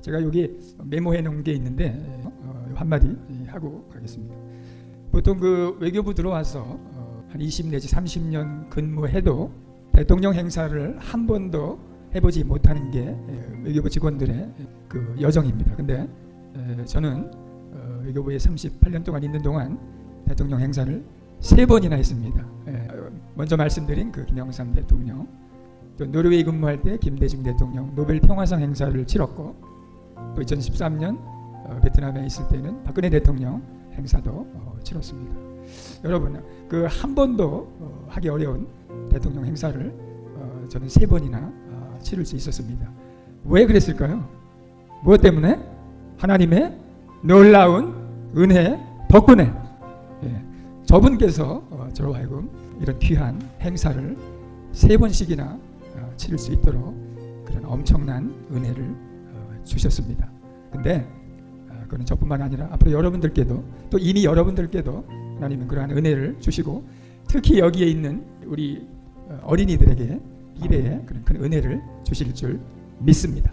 제가 여기 메모해 놓은 게 있는데 어, 한마디 하고 가겠습니다. 보통 그 외교부 들어와서 어, 한20 내지 30년 근무해도 대통령 행사를 한 번도 해보지 못하는 게 에, 외교부 직원들의 그 여정입니다. 근데 에, 저는 어, 외교부에 38년 동안 있는 동안 대통령 행사를 세 번이나 했습니다. 에, 어, 먼저 말씀드린 그 김영삼 대통령, 또 노르웨이 근무할 때 김대중 대통령 노벨 평화상 행사를 치렀고, 또 2013년 어, 베트남에 있을 때는 박근혜 대통령 행사도 어, 치렀습니다. 여러분 그 한 번도 어, 하기 어려운 대통령 행사를 어, 저는 세 번이나 어, 치를 수 있었습니다. 왜 그랬을까요? 무엇 때문에? 하나님의 놀라운 은혜 덕분에 예, 저분께서 어, 저로 하여금 이런 귀한 행사를 세 번씩이나 어, 치를 수 있도록 그런 엄청난 은혜를 어, 주셨습니다. 근데 어, 그는 저뿐만 아니라 앞으로 여러분들께도 또 이미 여러분들께도 하나님은 그러한 은혜를 주시고 특히 여기에 있는 우리 어, 어린이들에게 미래에 그런 큰 은혜를 주실 줄 믿습니다.